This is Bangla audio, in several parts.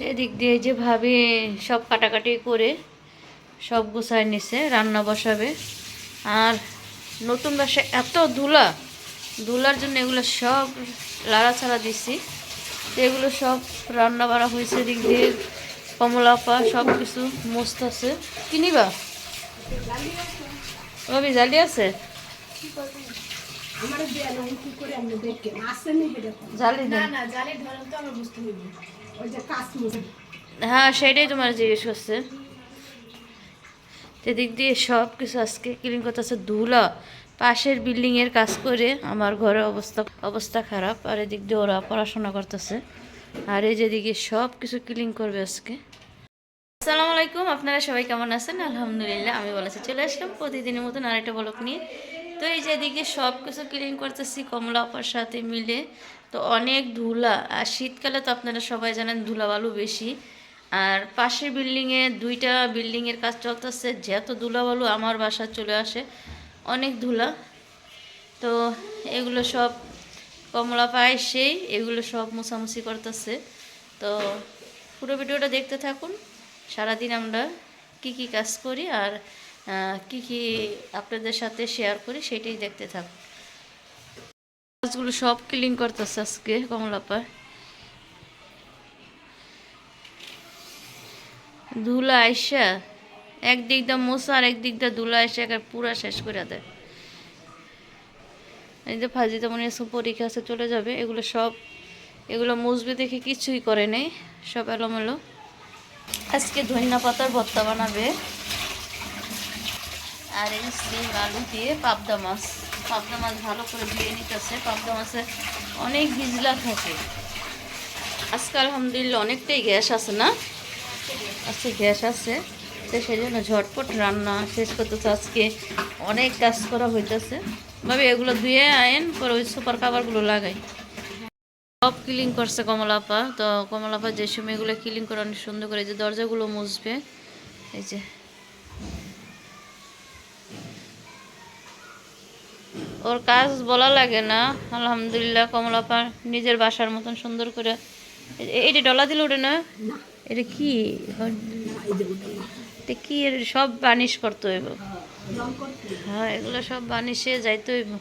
এদিক দিয়ে যে ভাবি সব কাটাকাটি করে সব গুছায় নিছে রান্না বসাবে। আর নতুন বাসা এত ধুলা ধুলার জন্য এগুলো সব লাড়াছাড়া দিছি। তো এগুলো সব রান্না বাড়া হয়েছে এদিক দিয়ে কমলাপা সব কিছু মস্ত আছে কিনিবা রবি জালি আছে? আমার দেয়া নাই কি করে আমি দেখে আসেনি হেডে জালি না জালে ধরেন তো আমরা বুঝতে হইব হ্যাঁ সেটাই তোমার জিজ্ঞেস করছে। এদিক দিয়ে সব কিছু আজকে ক্লিন করতেছে ধুলা পাশের বিল্ডিং এর কাজ করে আমার ঘরের অবস্থা অবস্থা খারাপ। আর এদিক দিয়ে ওরা পড়াশোনা করতেছে। আর এই যেদিকে সব কিছু ক্লিন করবে আজকে। আসসালামু আলাইকুম, আপনারা সবাই কেমন আছেন? আলহামদুলিল্লাহ, আমি বলেছি চলে আসলাম প্রতিদিনের মতন আরেকটা ব্লক নিয়ে। তো এই যেদিকে সব কিছু ক্লিন করতেছি, কমলা, আপার সাথে মিলে। তো অনেক ধুলা, আর শীতকালে তো আপনারা সবাই জানেন ধুলা বালু বেশি। আর পাশের বিল্ডিংয়ে দুইটা বিল্ডিংয়ের কাজ চলতেছে যত ধুলা বালু আমার বাসা চলে আসে, অনেক ধুলা। তো এগুলো সব কমলা পায় সেই, এগুলো সব মোছামুছি করতেছে। তো পুরো ভিডিওটা দেখতে থাকুন, সারাদিন আমরা কি কি কাজ করি আর কি কি আপনাদের সাথে শেয়ার করি সেটাই দেখতে থাকুন। কাজগুলো সব ক্লিন করতেছে আজকে কমলা পায় ধুলা আইসা, একদিক দা মোছা আর একদিক দা ধুলা আইসা একেবারে পুরা শেষ করে দেয়। এই যে ফাজিতে মনে হচ্ছে পরীক্ষা আছে, চলে যাবে। এগুলো সব, এগুলো মুসবে দেখে কিছুই করে নেই, সব এলোমেলো। আজকে ধনিয়া পাতার ভর্তা বানাবে। আর এই সিম আলু দিয়ে পাবদা মাছ। পাবদা মাছ ভালো করে ধুয়ে নিতেছে। পাবদা মাছে অনেক ভিজলা থাকে। আজকে আলহামদুলিল্লাহ অনেকটাই গ্যাস আছে না? আজকে গ্যাস আছে। তো সেই জন্য ঝটপট রান্না শেষ করতেছে আজকে অনেক কাজ করা হইতেছে। ভাবে, এগুলো ধুয়ে আয়েন, পরে ওই সুপার কাভারগুলো লাগাই। সব ক্লিন করছে কমলাপা তো কমলাপা যে সময় এগুলো ক্লিন করে অনেক সুন্দর করে যে দরজাগুলো মুছবে। এই যে ওর কাজ বলা লাগে না। আলহামদুলিল্লাহ কমলাপা নিজের বাসার মতন সুন্দর করে। এইটা ডলা দিল ওটা না? এটা কি? এই যে ওটা। না। এটা কি? এর সব বানিশ করতে হইব। হ্যাঁ এগুলো সব বানিশে যাইতে হইব।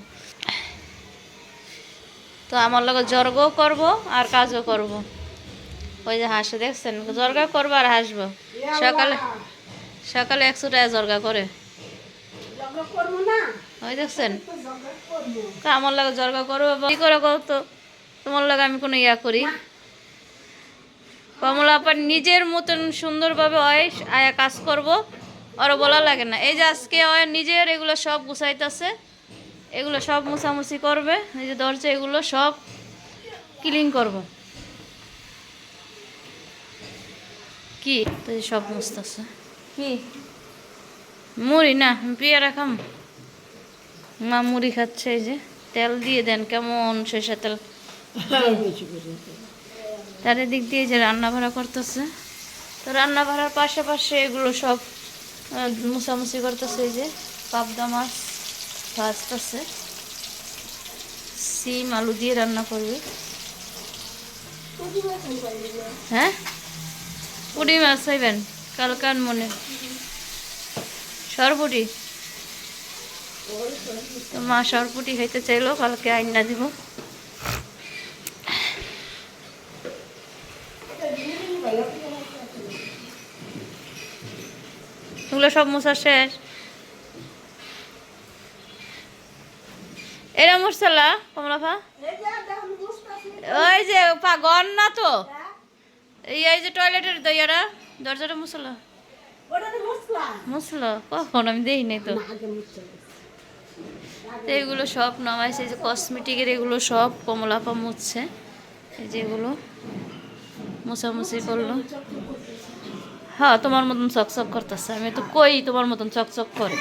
তো আমার লগে জর্গও করব আর কাজও করব। ওই যে হাসে দেখছেন? জর্গা করব আর হাসবো। সকালে সকালে একশো টাকা জর্গা করে। করব না? ওই দেখছেন আমার লাগে জর্গা করব কি করে কও তো? তোমার লাগে আমি কোনো ইয়া করি। কমলা আপার নিজের মতন সুন্দরভাবে অয় আয়া কাজ করব। আর বলা লাগে না। এই যে আজকে অয় নিজের এগুলো সব গুছাইতেছে। এগুলো সব মুছামুছি করবে। এই যে দরজা এগুলো সব ক্লিন করব। কি? তো সব মুছতেছে। কি? মুড়ি না পেয়ারা খাম। মা মুড়ি খাচ্ছে, এই যে তেল দিয়ে দেন, কেমন সরিষা তেল। তার দিক দিয়ে যে রান্না ভাড়া করতেছে। তো রান্না ভাড়ার পাশাপাশি এগুলো সব মুছামুছি করতেছে, এই যে পাবদা মাছ ভাজতেছে। সিম, আলু দিয়ে রান্না করবে। হ্যাঁ? পুরি মাছ খাইবেন? কালকান মনে। সরপুটি? মা সরপুটি খাইতে চাইলো, কালকে আইনা দিব। এগুলো সব মোছা শেষ। এরা মশলা কমলাফা ওই যে পাগন না তো? এই যে টয়লেটের দইয়ারা দরজাটা ওটা তো কখন? আমি দেই নাই তো। না। তো এগুলো সব নামাইছে যে কসমেটিকের এগুলো সব কমলাপা মুছছে। এই যে এগুলো মুছামুছি করল। হ্যাঁ তোমার মতন চকচক করতেছে। আমি তো কই তোমার মতন চকচক করে?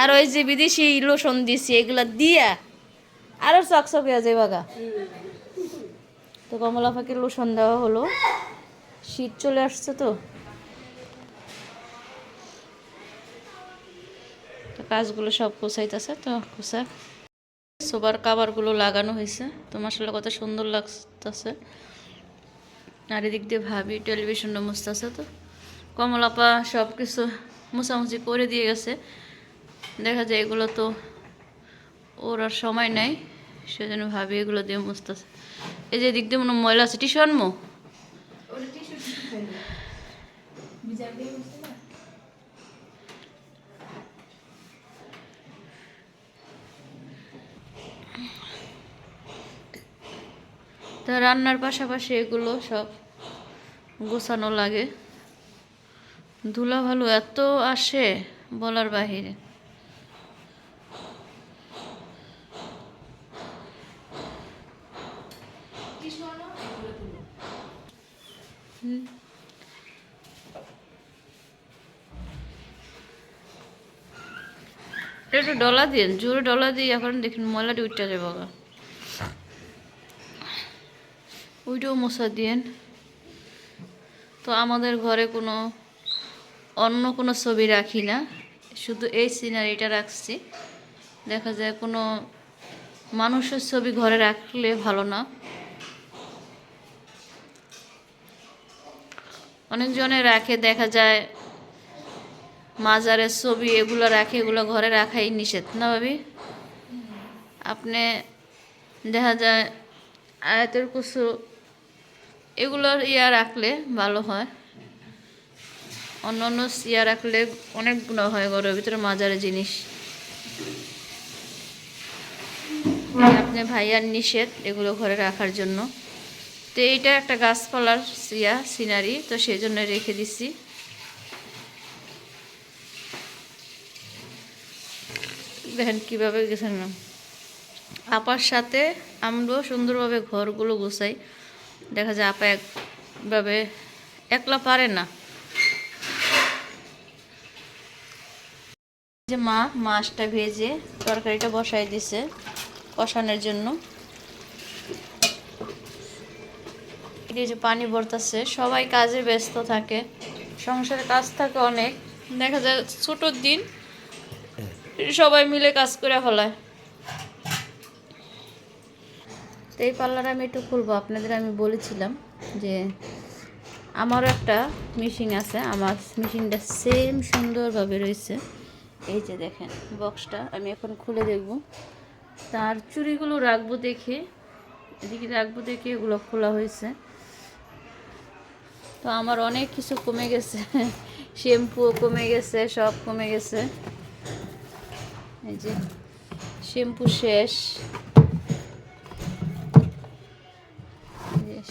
আর ওই যে বিদেশি লোশন দিছি, এগুলো দিয়া আরও চকচক হয়ে যায় বাগা তো কমলা পাকে লোশন দেওয়া হলো। শীত চলে আসছে তো। কাজগুলো সব কোচাইতেছে তো কোচাক সোবার কাবারগুলো লাগানো হয়েছে। তো মাসাল্লাহ কত সুন্দর লাগতেছে। আর এদিক দিয়ে ভাবি টেলিভিশনটা মুছতেছে তো। কমলাপা সব কিছু মুছামুছি করে দিয়ে গেছে। দেখা যায় এগুলো তো ওর আর সময় নাই, সেজন্য ভাবি এগুলো দিয়ে মুছতেছে। এই যে এদিক দিয়ে মনে ময়লা আছে, টিস্যু আনমো ওটা টিস্যু টিস্যু খাইনি বিজার দিয়ে বসে না তা রান্নার পাশাপাশি এগুলো সব গোছানো লাগে। ধুলা ভালো এত আসে বলার বাহিরে। একটু ডলা দিন জোরে ডলা দিয়ে এখন দেখুন ময়লাটি উঠতে যাব গা। ওইটাও মশা দিয়েন তো আমাদের ঘরে কোনো অন্য কোনো ছবি রাখি না। শুধু এই সিনারিটা রাখছি। দেখা যায় কোনো মানুষের ছবি ঘরে রাখলে ভালো না। অনেকজনে রাখে, দেখা যায় মাজারের ছবি এগুলো রাখে, এগুলো ঘরে রাখাই নিষেধ না ভাবি? আপনি দেখা যায় আয়াতের কুসু এগুলোর ইয়া রাখলে ভালো হয়। অন্য অন্য ইয়া রাখলে অনেক গুণ হয় ঘরের ভিতরে মাজারের জিনিস। আপনি ভাইয়ার নিষেধ এগুলো ঘরে রাখার জন্য। তো এইটা একটা গাছপালার ইয়া সিনারি তো সেই জন্য রেখে দিছি। দেখেন কীভাবে গেছেন আপার সাথে আমরাও সুন্দরভাবে ঘরগুলো গোছাই। দেখা যায় আপা একভাবে একলা পারে না। যে মা মাছটা ভেজে তরকারিটা বসাই দিছে কষানোর জন্য। এই যে পানি ভরতাছে সবাই কাজে ব্যস্ত থাকে সংসারে কাজ থাকে অনেক। দেখা যায় ছোটোর দিন সবাই মিলে কাজ করে ফেলায়। তো এই পার্লার আমি একটু খুলবো। আপনাদের আমি বলেছিলাম যে আমারও একটা মেশিন আছে। আমার মেশিনটা সেম সুন্দরভাবে রয়েছে। এই যে দেখেন বক্সটা আমি এখন খুলে দেখব। তার চুড়িগুলো রাখব দেখে, এদিকে রাখব দেখে এগুলো খোলা হয়েছে। তো আমার অনেক কিছু কমে গেছে। শ্যাম্পুও কমে গেছে, সব কমে গেছে। এই যে শ্যাম্পু শেষ।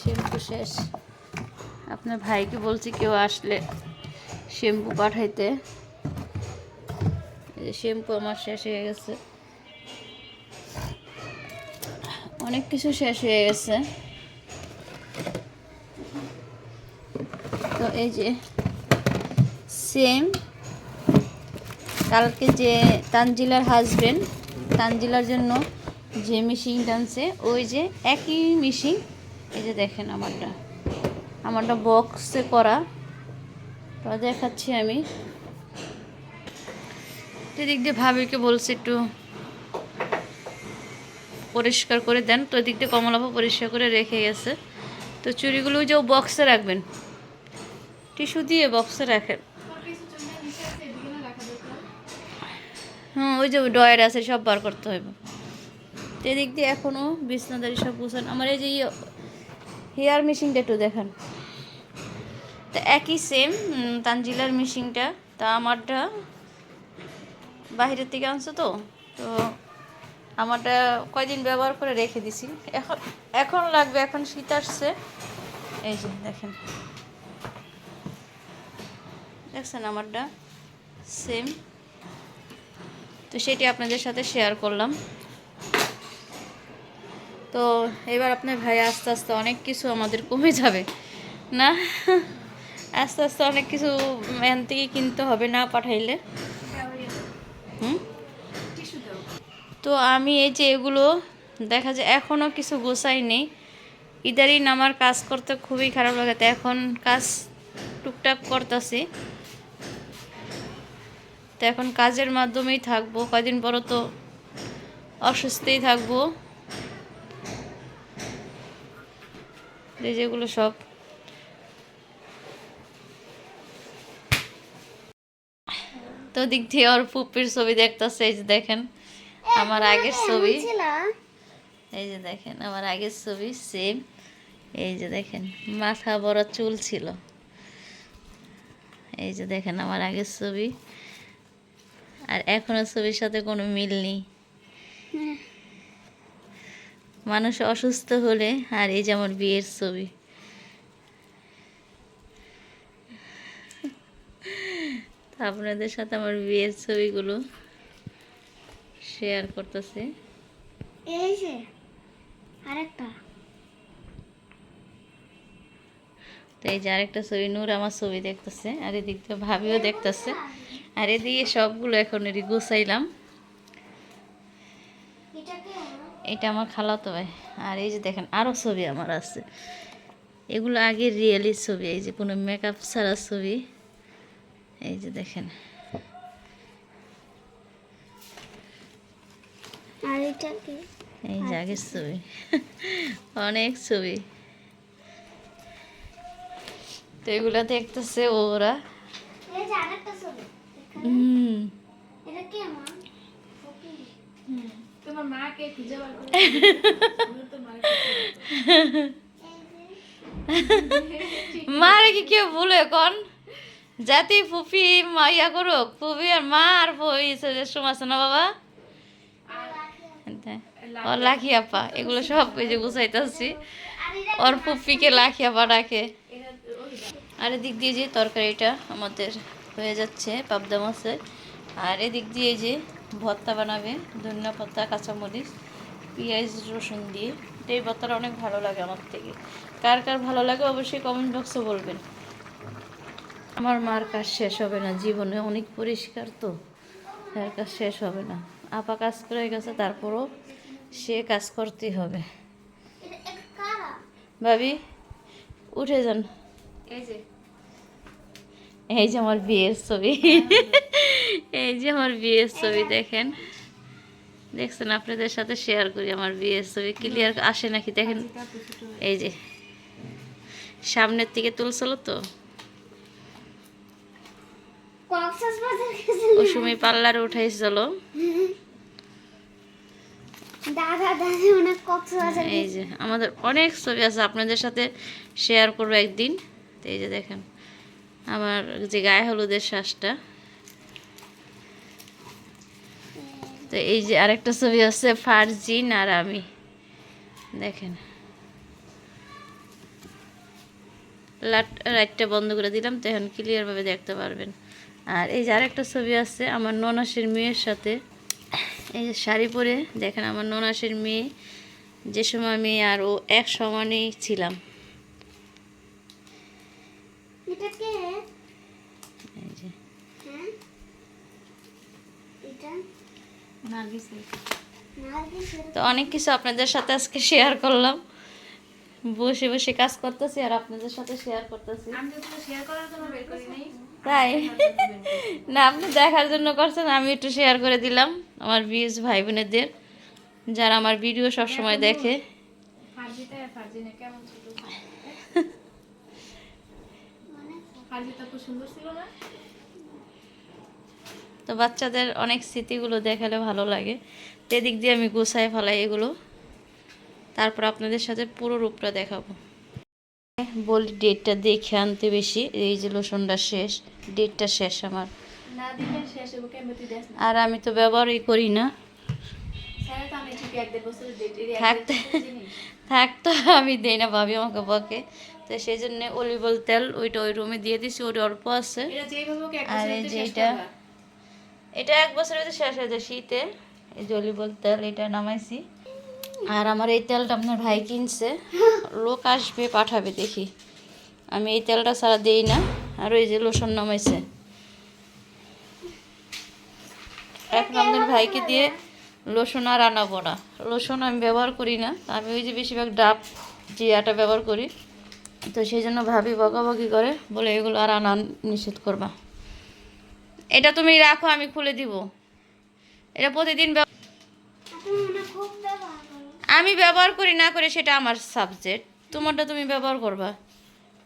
শ্যাম্পু শেষ। আপনার ভাইকে বলছি কেউ আসলে শ্যাম্পু পাঠাইতে। শ্যাম্পু আমার শেষ হয়ে গেছে। অনেক কিছু শেষ হয়ে গেছে। তো এই যে সেম, কালকে যে তানজিলার হাজবেন্ড তানজিলার জন্য যে মিশিং টানছে, ওই যে একই মিশিং এই যে দেখেন আমারটা। আমারটা বক্সে করা। তো দেখাচ্ছি আমি। এদিক দিয়ে ভাবিকে বলছি একটু পরিষ্কার করে দেন। তো এদিক দিয়ে কমলাপা পরিষ্কার করে রেখে গেছে। তো চুড়িগুলো ওই যে বক্সে রাখবেন। টিস্যু দিয়ে বক্সে রাখেন। হুম, ওই যে ডয়ের আছে, সব বার করতে হবে। এদিক দিয়ে এখনও বিছনাদারি সব গুছান। আমার এই যে হেয়ার মেশিনটা একটু দেখান। তা একই সেম তানজিলার মেশিনটা, তা আমারটা বাইরের থেকে আনছো তো তো আমারটা কয়দিন ব্যবহার করে রেখে দিছি। এখন এখন লাগবে, এখন শীত আসছে। এই যে, দেখেন। দেখছেন আমারটা? সেম তো সেটি আপনাদের সাথে শেয়ার করলাম। তো এবার আপনার ভাই আস্তে আস্তে অনেক কিছু আমাদের কমে যাবে, না? আস্তে আস্তে অনেক কিছু এখান থেকে কিনতে হবে না পাঠাইলে। তো আমি এই যে এগুলো, দেখা যায় এখনও কিছু গোছাই নেই ইদারিন আমার কাজ করতে খুবই খারাপ লাগে এখন কাজ টুকটাক করতেছি। তো এখন কাজের মাধ্যমেই থাকব, কয়দিন পর তো অসুস্থই থাকব। যে যেগুলো সব। তো দিক দিয়ে ওর পুপির ছবি দেখতেছে এই যে দেখেন আমার আগের ছবি। এই যে দেখেন আমার আগের ছবি সেম এই যে দেখেন মাথা বড় চুল ছিল। এই যে দেখেন আমার আগের ছবি। আর এখনও ছবির সাথে কোনো মিল নেই। মানুষ অসুস্থ হলে আর এই যে আমার বিয়ের ছবি। আপনাদের সাথে আমার বিয়ের ছবিগুলো শেয়ার করতেছি। এই যে আরেকটা। তো এই যে আরেকটা ছবি নূর আমার ছবি দেখতেছে আর এদিক দিয়ে ভাবিও দেখতেছে। আর এদিকে সবগুলো এখন এটি গুছাইলাম এটা কি এটা আমার খালাতো ভাই। আর এই যে দেখেন আরও ছবি আমার আছে। এগুলো আগে রিয়েলি ছবি এই যে কোনো মেকআপ ছাড়া ছবি। এই যে দেখেন। এই যে আগের ছবি। অনেক ছবি। তো এগুলো দেখতেছে ওরা। হুম। তোমার মাকে খুঁজে বার করে মারে কি কেউ বলে এখন জাতি ফুফি মা ইয়া করুক ফুফি আর মা আর সময় আছে না বাবা? ও লাখি আপা এগুলো সব এই যে গুছাইতেছি। ওর ফুফিকে লাখি আপা ডাকে। আর এদিক দিয়ে যে তরকারিটা আমাদের হয়ে যাচ্ছে পাবদা মাছের। আর এদিক দিয়ে যে ভর্তা বানাবে ধনিয়া পাতা কাঁচামরিচ পেঁয়াজ রসুন দিয়ে। এই ভর্তাটা অনেক ভালো লাগে আমার থেকে। কার কার ভালো লাগে অবশ্যই কমেন্ট বক্সে বলবেন। আমার মার কাজ শেষ হবে না জীবনে অনেক পরিষ্কার তো। তার কাজ শেষ হবে না। আপা কাজ করে গেছে তারপরও সে কাজ করতেই হবে। ভাবি উঠে যান। এই যে। এই যে আমার বিয়ের ছবি। এই যে আমার বিয়ের ছবি দেখেন। দেখছেন আপনাদের সাথে শেয়ার করি আমার বিয়ের ছবি। ক্লিয়ার আসে নাকি? দেখেন এই যে। সামনের থেকে তুলছিল তো। গেছে পার্লারে উঠাইছিল। কক্সবাজার এই যে আমাদের অনেক ছবি আছে। আপনাদের সাথে শেয়ার করব একদিন। এই যে দেখেন। আমার যে গায়ে হলুদের শ্বাসটা। তো এই যে আরেকটা ছবি আছে ফারজিন আর আমি। দেখেন। লাট লাইটটা বন্ধ করে দিলাম তো এখন ক্লিয়ারভাবে দেখতে পারবেন। আর এই যে আরেকটা ছবি আছে আমার ননাসের মেয়ের সাথে। এই যে শাড়ি পরে, দেখেন আমার ননাসের মেয়ে, যে সময় আমি আর ও এক সমানেই ছিলাম। এটা এই যে। হ্যাঁ? এটা? তো অনেক কিছু আপনাদের সাথে আজকে শেয়ার করলাম। বসে বসে কাজ করতেছি আর আপনাদের সাথে শেয়ার করতেছি। আমি তো তোমার শেয়ার করার জন্য বের করি নাই। তাই? না আপনি দেখার জন্য করছেন আমি একটু শেয়ার করে দিলাম আমার বিএস ভাই বোনেদের যারা আমার ভিডিও সবসময় দেখে ফার্জিটা আর ফার্জিনা কেমন ছিল ফার্জিটা খুব সুন্দর ছিল না? তো বাচ্চাদের অনেক স্মৃতিগুলো দেখালে ভালো লাগে। এদিক দিয়ে আমি গুছাই ফেলাই এগুলো। তারপর আপনাদের সাথে পুরো রূপটা দেখাবো। বলি ডেটটা দেখে আনতে বেশি এই যে লোশনটা শেষ ডেটটা শেষ আমার। আর আমি তো ব্যবহারই করি না। থাকতে থাকতো আমি দেই না ভাবি আমাকে বকে। তো সেই জন্য অলিবল তেল ওইটা ওই রুমে দিয়ে দিছি ওটা অল্প আছে। আর এই যে এটা- এটা এক বছরের ভিতরে শেষ হয়ে যায় শীতে। এই যে অলিবল তেল এটা নামাইছি। আর আমার এই তেলটা আপনার ভাই কিনছে। লোক আসবে পাঠাবে দেখি। আমি এই তেলটা ছাড়া দেই না। আর ওই যে লোশন নামাইছে। এখন আপনার ভাইকে দিয়ে লোশন আর আনাবো না। লোশন আমি ব্যবহার করি না। আমি ওই যে বেশিরভাগ ডাব জিরাটা ব্যবহার করি। তো সেই জন্য ভাবি বকাবকি করে, বলে এগুলো আর আনা নিষেধ করবা। এটা তুমি রাখো, আমি খুলে দিব। এটা প্রতিদিন আমি ব্যবহার করি, না করে সেটা আমার সাবজেক্ট তোমারটা তুমি ব্যবহার করবা।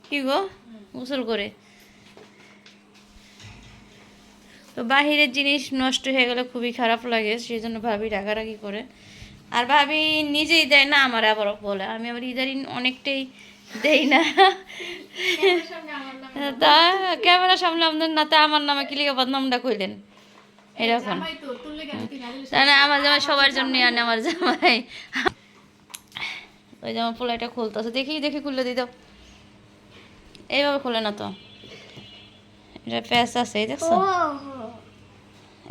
কি গো? গোসল করে। তো বাহিরের জিনিস নষ্ট হয়ে গেলে খুবই খারাপ লাগে, সেই জন্য ভাবি রাগারাগি করে। আর ভাবি নিজেই দেয় না, আমার আবার বলে। আমি আবার ইদারিং অনেকটাই দেই না। তা ক্যামেরা সামনে না তা আমার নামে বদনামটা কইলেন? এরকম। আমার জামাই সবার জন্য আমার জামাই। ওই জামা পোলাইটা খুলতেছে। দেখি দেখি খুললে দিত এইভাবে খুলে না তো। এটা প্যাঁচ আছে দেখছ?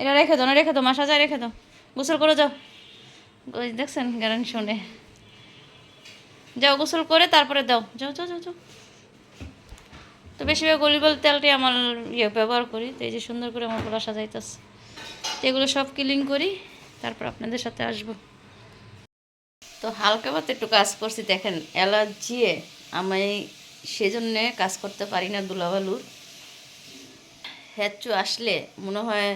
এটা রেখে দাও, না, রেখে দাও মাসা যায় রেখে দাও। গোসল করে যাও। দেখছেন, গান শুনে। যাও, গোসল করে তারপরে দাও। যাও যাও যাও যাও। তো বেশিরভাগ অলিবল তেলটি আমার ইয়ে ব্যবহার করি। তো এই যে সুন্দর করে আমার গলা সাজাইতেছে। তো এগুলো সব ক্লিন করি, তারপর আপনাদের সাথে আসব। তো হালকা পাতে একটু কাজ করছি, দেখেন অ্যালার্জিয়ে আমি সেজন্যে কাজ করতে পারি না দুলাবালুর হ্যাচু আসলে মনে হয়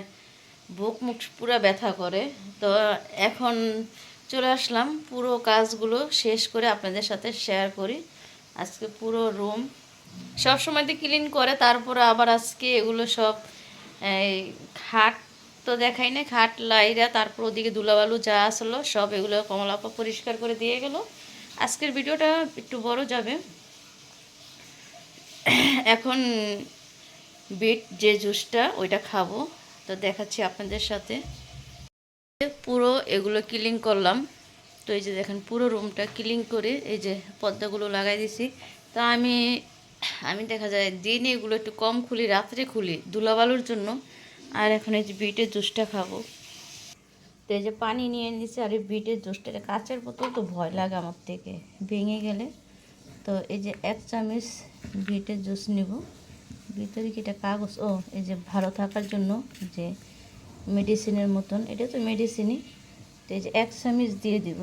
বুক মুখ পুরো ব্যথা করে। তো এখন চলে আসলাম। পুরো কাজগুলো শেষ করে আপনাদের সাথে শেয়ার করি। আজকে পুরো রুম সব সময় তো ক্লিন করে, তারপরে আবার আজকে এগুলো সব খাট তো দেখাই না খাট লাইরা, তারপর ওদিকে দুলাবালু যা আসলো, সব এগুলো কমলাপা পরিষ্কার করে দিয়ে গেল। আজকের ভিডিওটা একটু বড় যাবে। এখন বিট যে জুসটা ওইটা খাব। তো দেখাচ্ছি আপনাদের সাথে। পুরো এগুলো ক্লিন করলাম। তো এই যে দেখেন, পুরো রুমটা ক্লিন করে এই যে পর্দাগুলো লাগাই দিছি। তো আমি আমি দেখা যায় দিনে এগুলো একটু কম খুলি, রাত্রে খুলি ধুলাবালুর জন্য। আর এখন এই যে বিটের জুসটা খাব। তো এই যে পানি নিয়ে নিয়েছি আর এই বিটের জুসটা কাঁচের বোতল তো ভয় লাগে আমার থেকে, ভেঙে গেলে। তো এই যে এক চামচ বিটের জুস নিব। ভিতরে কি এটা কাগজ? ও, এই যে ভালো থাকার জন্য যে মেডিসিনের মতন। এটা তো মেডিসিনই। তো এই যে এক চামচ দিয়ে দিব।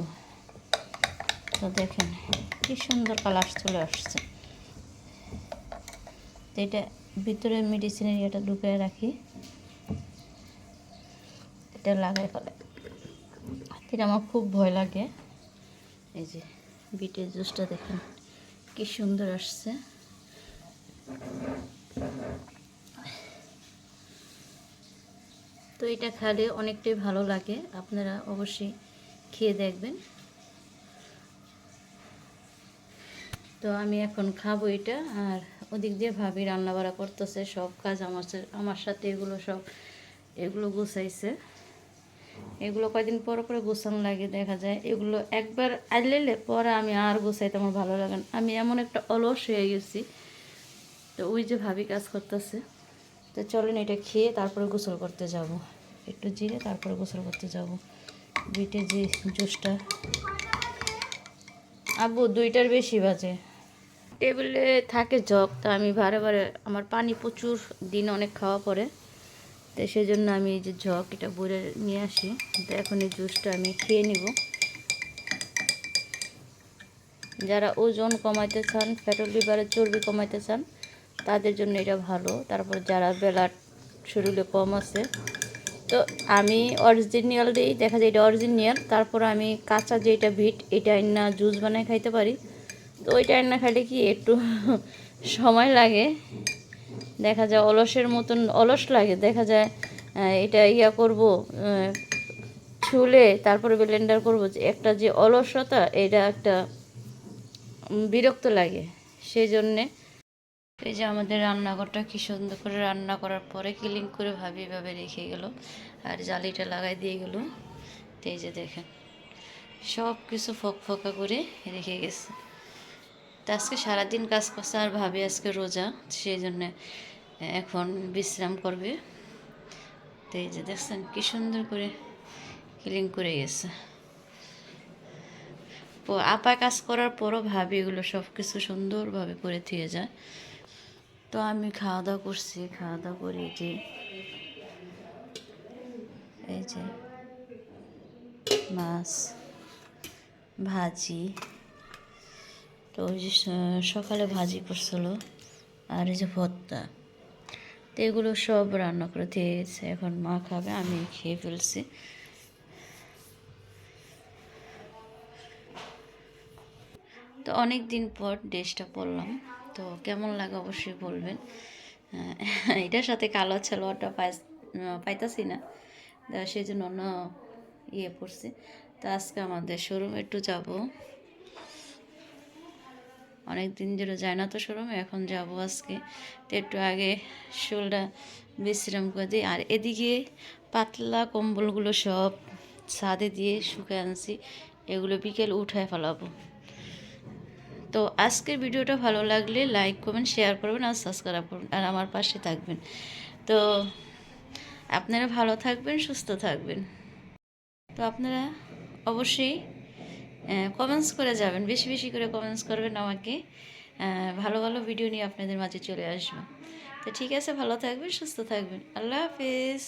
তো দেখেন, কি সুন্দর কালার চলে আসছে। তো এটা ভিতরে মেডিসিনের ইয়েটা ঢুকিয়ে রাখি। এটা লাগাই ফেলে। এটা আমার খুব ভয় লাগে। এই যে বিটের জুসটা দেখেন, কি সুন্দর আসছে। তো এটা খেলে অনেকটাই ভালো লাগে। আপনারা অবশ্যই খেয়ে দেখবেন। তো আমি এখন খাব এটা, আর ওদিক দিয়ে ভাবি রান্না বাড়া করতেছে, সব কাজ আমার আমার সাথে এগুলো সব, এগুলো গুছাইছে। এগুলো কয়দিন পর পরে গোছানো লাগে দেখা যায়। এগুলো একবার আইলেলে পরে আমি আর গোছাইতে আমার ভালো লাগে না। আমি এমন একটা অলস হয়ে গেছি। তো ওই যে ভাবি কাজ করতেছে। তো চলেন এটা খেয়ে তারপরে গোসল করতে যাব। একটু জিরে তারপরে গোসল করতে যাব। বিটে যে জুসটা। আব্বু, দুইটার বেশি বাজে। টেবিলে থাকে জগ, তো আমি বারে বারে আমার পানি প্রচুর, দিন অনেক খাওয়া পড়ে। তো সেই জন্য আমি এই যে জগ এটা বইরে নিয়ে আসি। তো এখন এই জুসটা আমি খেয়ে নিব। যারা ওজন কমাইতে চান, ফ্যাট লিভারের চর্বি কমাইতে চান তাদের জন্য এটা ভালো। তারপর যারা বেলার শরীরে কম আছে, তো আমি অরিজিনাল দিই দেখা যায় এটা অরিজিনাল তারপর আমি কাঁচা যেটা ভিট এটা না জুস বানায় খাইতে পারি। তো ওইটা না খাইলে কি একটু সময় লাগে। দেখা যায় অলসের মতন অলস লাগে। দেখা যায় এটা ইয়া করব ছুলে তারপরে ব্লেন্ডার করব যে একটা যে অলসতা, এটা একটা বিরক্ত লাগে। সেই জন্যে এই যে আমাদের রান্নাঘরটা কি সুন্দর করে রান্না করার পরে ক্লিন করে ভাবি এভাবে রেখে গেল। আর জালিটা লাগাই দিয়ে গেল। এই যে দেখেন সব কিছু ফক ফকা করে রেখে গেছে। তো আজকে সারাদিন কাজ করছে আর ভাবি আজকে রোজা সেই জন্য এখন বিশ্রাম করবে। তো এই যে দেখছেন, কি সুন্দর করে ক্লিন করে গেছে। আপা কাজ করার পরও ভাবি এগুলো সব কিছু সুন্দরভাবে করে থুয়ে যায়। তো আমি খাওয়া দাওয়া করছি খাওয়া দাওয়া করে যে এই যে মাছ, ভাজি, তো ওই যে সকালে ভাজি করছিল আর এই যে ভর্তা। তো এগুলো সব রান্না করে দিয়েছে এখন মা খাবে, আমি খেয়ে ফেলছি। তো অনেক দিন পর ড্রেসটা পরলাম। তো কেমন লাগে অবশ্যই বলবেন। এটার সাথে কালো সালোয়ারটা পাই পাইতাছি না। সেই জন্য অন্য ইয়ে পড়ছি তো আজকে আমাদের শোরুম একটু যাব। অনেক দিন ধরে যায় না তো শোরুমে এখন যাব আজকে। তো একটু আগে শোলটা বিশ্রাম করে দিই। আর এদিকে পাতলা কম্বলগুলো সব ছাদে দিয়ে শুকিয়ে আনছি। এগুলো বিকেল উঠায় ফেলাবো। তো আজকের ভিডিওটা ভালো লাগলে লাইক করবেন, শেয়ার করবেন আর সাবস্ক্রাইব করবেন আর আমার পাশে থাকবেন। তো আপনারা ভালো থাকবেন, সুস্থ থাকবেন। তো আপনারা অবশ্যই কমেন্টস করে যাবেন, বেশি বেশি করে কমেন্টস করবেন আমাকে। ভালো ভালো ভিডিও নিয়ে আপনাদের মাঝে চলে আসব। তো ঠিক আছে, ভালো থাকবেন, সুস্থ থাকবেন। আল্লাহ হাফিজ।